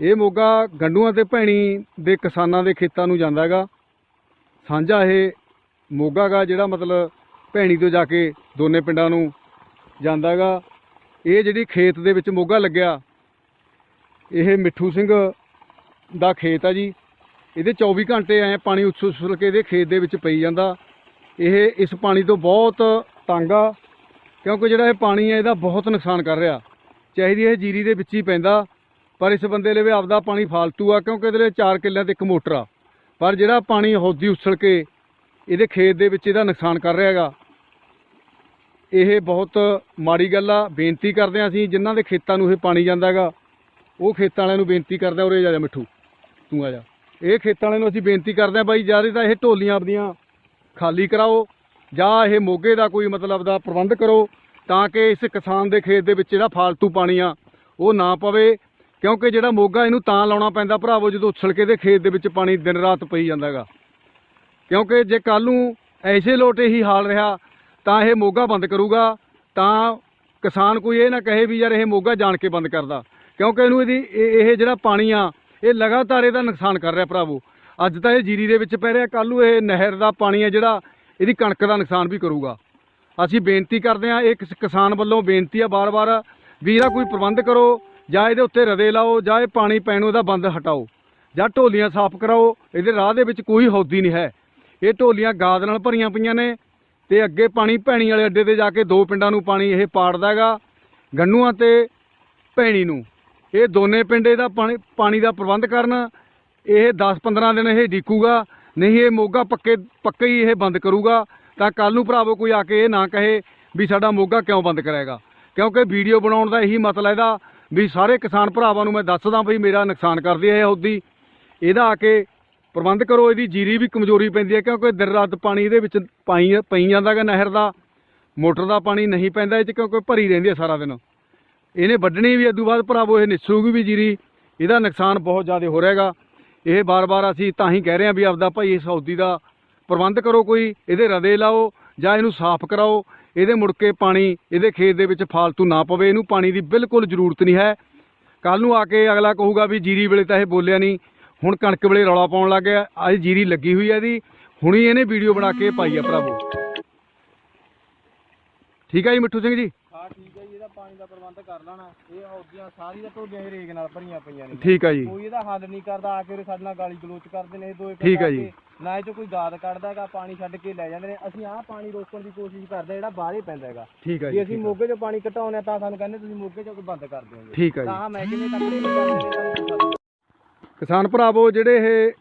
ਇਹ ਮੋਗਾ ਗੰਡੂਆਂ ਤੇ ਭੈਣੀ ਦੇ ਕਿਸਾਨਾਂ ਦੇ ਖੇਤਾਂ ਨੂੰ ਜਾਂਦਾ ਹੈਗਾ। ਸਾਂਝਾ ਇਹ ਮੋਗਾ ਗਾ ਜਿਹੜਾ ਮਤਲਬ ਭੈਣੀ ਤੋਂ ਜਾ ਕੇ ਦੋਨੇ ਪਿੰਡਾਂ ਨੂੰ ਜਾਂਦਾ ਹੈਗਾ। ਇਹ ਜਿਹੜੀ ਖੇਤ ਦੇ ਵਿੱਚ ਮੋਗਾ ਲੱਗਿਆ, ਇਹ ਮਿੱਠੂ ਸਿੰਘ ਦਾ ਖੇਤ ਆ ਜੀ। ਇਹਦੇ 24 ਘੰਟੇ ਐ ਪਾਣੀ ਉਛਲ ਉਛਲ ਕੇ ਇਹਦੇ ਖੇਤ ਦੇ ਵਿੱਚ ਪਈ ਜਾਂਦਾ। ਇਹ ਇਸ ਪਾਣੀ ਤੋਂ ਬਹੁਤ ਤੰਗ ਆ, ਕਿਉਂਕਿ ਜਿਹੜਾ ਇਹ ਪਾਣੀ ਹੈ ਇਹਦਾ ਬਹੁਤ ਨੁਕਸਾਨ ਕਰ ਰਿਹਾ। ਚਾਹੀਦੀ ਇਹ ਜੀਰੀ ਦੇ ਵਿੱਚ ਹੀ ਪੈਂਦਾ ਪਰ ਇਸ ਬੰਦੇ ਲਈ ਵੀ ਆਪਦਾ ਪਾਣੀ ਫਾਲਤੂ ਆ, ਕਿਉਂਕਿ ਇਹਦੇ ਲਈ 4 ਕਿੱਲਿਆਂ ਤੇ ਇੱਕ ਮੋਟਰ ਆ। ਪਰ ਜਿਹੜਾ ਪਾਣੀ ਹੌਦੀ ਉਛਲ ਕੇ ਇਹਦੇ ਖੇਤ ਦੇ ਵਿੱਚ ਇਹਦਾ ਨੁਕਸਾਨ ਕਰ ਰਿਹਾ ਹੈਗਾ, ਇਹ ਬਹੁਤ ਮਾੜੀ ਗੱਲ ਆ। ਬੇਨਤੀ ਕਰਦੇ ਹਾਂ ਅਸੀਂ, ਜਿਨ੍ਹਾਂ ਦੇ ਖੇਤਾਂ ਨੂੰ ਇਹ ਪਾਣੀ ਜਾਂਦਾ ਹੈਗਾ, ਉਹ ਖੇਤਾਂ ਵਾਲਿਆਂ ਨੂੰ ਬੇਨਤੀ ਕਰਦੇ ਆ, ਉਰੇ ਜਾ ਜਾ ਮਿੱਠੂ, ਤੂੰ ਆ ਜਾ। ਇਹ ਖੇਤਾਂ ਵਾਲਿਆਂ ਨੂੰ ਅਸੀਂ ਬੇਨਤੀ ਕਰਦੇ ਆ ਬਾਈ ਜ਼ਿਆਦਾ ਤਾਂ ਇਹ ਢੋਲੀਆਂ ਆਪਦੀਆਂ ਖਾਲੀ ਕਰਾਓ, ਜਾਂ ਇਹ ਮੋਗੇ ਦਾ ਕੋਈ ਮਤਲਬ ਦਾ ਪ੍ਰਬੰਧ ਕਰੋ, ਤਾਂ ਕਿ ਇਸ ਕਿਸਾਨ ਦੇ ਖੇਤ ਦੇ ਵਿੱਚ ਜਿਹੜਾ ਫਾਲਤੂ ਪਾਣੀ ਆ, ਉਹ ਨਾ ਪਵੇ। ਕਿਉਂਕਿ ਜਿਹੜਾ ਮੋਗਾ ਇਹਨੂੰ ਤਾਂ ਲਾਉਣਾ ਪੈਂਦਾ ਭਰਾਵੋ, ਜਦੋਂ ਉਛਲ ਕੇ ਦੇ ਖੇਤ ਦੇ ਵਿੱਚ ਪਾਣੀ ਦਿਨ ਰਾਤ ਪਈ ਜਾਂਦਾ ਹੈਗਾ ਕਿਉਂਕਿ ਜੇ ਕੱਲ ਨੂੰ ਐਸੇ ਲੋਟ ਹੀ ਹਾਲ ਰਿਹਾ, ਤਾਂ ਇਹ ਮੋਗਾ ਬੰਦ ਕਰੂਗਾ, ਤਾਂ ਕਿਸਾਨ ਕੋਈ ਇਹ ਨਾ ਕਹੇ ਵੀ ਯਾਰ ਇਹ ਮੋਗਾ ਜਾਣ ਕੇ ਬੰਦ ਕਰਦਾ। ਕਿਉਂਕਿ ਇਹਨੂੰ ਇਹਦੀ ਇਹ ਇਹ ਜਿਹੜਾ ਪਾਣੀ ਆ, ਇਹ ਲਗਾਤਾਰ ਇਹਦਾ ਨੁਕਸਾਨ ਕਰ ਰਿਹਾ ਭਰਾਵੋ। ਅੱਜ ਤਾਂ ਇਹ ਜੀਰੀ ਦੇ ਵਿੱਚ ਪੈ ਰਿਹਾ ਕੱਲ ਨੂੰ ਇਹ ਨਹਿਰ ਦਾ ਪਾਣੀ ਆ ਜਿਹੜਾ, ਇਹਦੀ ਕਣਕ ਦਾ ਨੁਕਸਾਨ ਵੀ ਕਰੂਗਾ। ਅਸੀਂ ਬੇਨਤੀ ਕਰਦੇ ਹਾਂ ਇਹ ਕਿਸਾਨ ਵੱਲੋਂ ਬੇਨਤੀ ਆ ਬਾਰ-ਬਾਰ ਵੀਰਾ ਕੋਈ ਪ੍ਰਬੰਧ ਕਰੋ ਜਾਂ ਇਹਦੇ ਉੱਤੇ ਰਦੇ ਲਾਓ, ਜਾਂ ਇਹ ਪਾਣੀ ਪੈਣੋਂ ਇਹਦਾ ਬੰਦ ਹਟਾਓ, ਜਾਂ ਢੋਲੀਆਂ ਸਾਫ਼ ਕਰਾਓ, ਇਹਦੇ ਰਾਹ ਦੇ ਵਿੱਚ ਕੋਈ ਹੌਦੀ ਨਹੀਂ ਹੈ। ਇਹ ਢੋਲੀਆਂ ਗਾਦ ਨਾਲ ਭਰੀਆਂ ਪਈਆਂ ਨੇ ਤੇ ਅੱਗੇ ਪਾਣੀ ਭੈਣੀ ਵਾਲੇ ਅੱਡੇ ਤੇ ਜਾ ਕੇ ਦੋ ਪਿੰਡਾਂ ਨੂੰ ਪਾਣੀ ਇਹ ਪਾੜਦਾ ਹੈਗਾ, ਗੰਨੂਆਂ ਤੇ ਭੈਣੀ ਨੂੰ। ਇਹ ਦੋਨੇ ਪਿੰਡ ਇਹਦਾ ਪਾਣੀ ਪਾਣੀ ਦਾ ਪ੍ਰਬੰਧ ਕਰਨ, ਇਹ 10-15 ਦਿਨ ਇਹ ਡੀਕੂਗਾ, ਨਹੀਂ ਇਹ ਮੋਗਾ ਪੱਕੇ ਪੱਕੇ ਹੀ ਇਹ ਬੰਦ ਕਰੂਗਾ, ਤਾਂ ਕੱਲ ਨੂੰ ਭਰਾਵੋ ਕੋਈ ਆ ਕੇ ਇਹ ਨਾ ਕਹੇ ਵੀ ਸਾਡਾ ਮੋਗਾ ਕਿਉਂ ਬੰਦ ਕਰਾਏਗਾ ਕਿਉਂਕਿ ਵੀਡੀਓ ਬਣਾਉਣ ਦਾ ਇਹੀ ਮਤਲਬ ਇਹਦਾ ਵੀ ਸਾਰੇ ਕਿਸਾਨ ਭਰਾਵਾਂ ਨੂੰ ਮੈਂ ਦੱਸਦਾ ਵੀ ਮੇਰਾ ਨੁਕਸਾਨ ਕਰਦੀ ਹੈ ਇਹ ਹੁੱਦੀ ਇਹਦਾ ਆ ਕੇ ਪ੍ਰਬੰਧ ਕਰੋ, ਇਹਦੀ ਜੀਰੀ ਵੀ ਕਮਜ਼ੋਰੀ ਪੈਂਦੀ ਹੈ ਕਿਉਂਕਿ ਦਿਨ ਰਾਤ ਪਾਣੀ ਇਹਦੇ ਵਿੱਚ ਪਾਈ ਪਈ ਜਾਂਦਾ ਗਾ ਨਹਿਰ ਦਾ। ਮੋਟਰ ਦਾ ਪਾਣੀ ਨਹੀਂ ਪੈਂਦਾ ਇਹ 'ਚ ਕਿਉਂਕਿ ਭਰੀ ਰਹਿੰਦੀ ਹੈ ਸਾਰਾ ਦਿਨ। ਇਹਨੇ ਵੱਢਣੀ ਵੀ ਇਦੋਂ ਬਾਅਦ ਭਰਾਵੋ ਇਹ ਨਿਸੂਗੀ ਵੀ ਜੀਰੀ। ਇਹਦਾ ਨੁਕਸਾਨ ਬਹੁਤ ਜ਼ਿਆਦਾ ਹੋ ਰਿਹਾਗਾ ਇਹ ਬਾਰ-ਬਾਰ ਅਸੀਂ ਤਾਂ ਹੀ ਕਹਿ ਰਹੇ ਹਾਂ ਵੀ ਆਪਦਾ ਭਾਈ ਇਸ ਹੌਦੀ ਦਾ ਪ੍ਰਬੰਧ ਕਰੋ ਕੋਈ, ਇਹਦੇ ਰਦੇ ਲਾਓ। ਜਾਂ ਇਹਨੂੰ ਸਾਫ਼ ਕਰਾਓ ਇਹਦੇ ਮੁੜ ਕੇ ਪਾਣੀ ਇਹਦੇ ਖੇਤ ਦੇ ਵਿੱਚ ਫਾਲਤੂ ਨਾ ਪਵੇ ਇਹਨੂੰ ਪਾਣੀ ਦੀ ਬਿਲਕੁਲ ਜ਼ਰੂਰਤ ਨਹੀਂ ਹੈ। ਕੱਲ ਨੂੰ ਆ ਕੇ ਅਗਲਾ ਕਹੂਗਾ ਵੀ ਜੀਰੀ ਵੇਲੇ ਤਾਂ ਇਹ ਬੋਲਿਆ ਨਹੀਂ ਹੁਣ ਕਣਕ ਵੇਲੇ ਰੌਲਾ ਪਾਉਣ ਲੱਗ ਗਿਆ ਅੱਜ ਜੀਰੀ ਲੱਗੀ ਹੋਈ ਹੈ ਇਹਦੀ ਹੁਣੀ ਇਹਨੇ ਵੀਡੀਓ ਬਣਾ ਕੇ ਪਾਈ ਆ ਭਰਾਵੋ। ਠੀਕ ਹੈ ਜੀ ਮਿੱਠੂ ਸਿੰਘ ਜੀ? ਹਾਂ ਠੀਕ ਹੈ ਜੀ ਇਹਦਾ ਪਾਣੀ ਦਾ ਪ੍ਰਬੰਧ ਕਰ ਲੈਣਾ। ਇਹ ਹੌਦੀਆਂ ਸਾਰੀ ਦਾ ਢੋਲੀਆਂ ਹੀ ਰੇਗ ਨਾਲ ਭਰੀਆਂ ਪਈਆਂ ਨੇ। ਠੀਕ ਹੈ ਜੀ। ਕੋਈ ਇਹਦਾ ਹੱਲ ਨਹੀਂ ਕਰਦਾ ਆ ਕੇ ਉਰੇ ਸਾਡੇ ਨਾਲ ਗਾਲੀ ਗਲੋਚ ਕਰਦੇ ਨੇ ਇਹ ਦੋਏ ਠੀਕ ਹੈ ਆ ਜੀ। ਨਾ ਇਹ ਚੋਂ ਕੋਈ ਦਾਦ ਕੱਢਦਾ ਹੈਗਾ ਪਾਣੀ ਛੱਡ ਕੇ ਲੈ ਜਾਂਦੇ ਨੇ। ਅਸੀਂ ਆਹ ਪਾਣੀ ਰੋਕਣ ਦੀ ਕੋਸ਼ਿਸ਼ ਕਰਦੇ ਹਾਂ ਜਿਹੜਾ ਬਾਹਰੇ ਪੈਂਦਾ ਹੈਗਾ। ਠੀਕ ਹੈ ਜੇ ਜੀ ਅਸੀਂ ਮੋਗੇ 'ਚੋਂ ਪਾਣੀ ਘਟਾਉਂਦੇ ਹਾਂ ਤਾਂ ਸਾਨੂੰ ਕਹਿੰਦੇ ਤੁਸੀਂ ਮੋਗੇ 'ਚੋਂ ਬੰਦ ਕਰ ਦਿਓਗੇ ਠੀਕ ਹੈ ਜੀ। ਤਾਂ ਮੈਂ ਕਿਵੇਂ ਪਤਾ। ਕਿਸਾਨ ਭਰਾਵੋ ਜਿਹੜੇ ਇਹ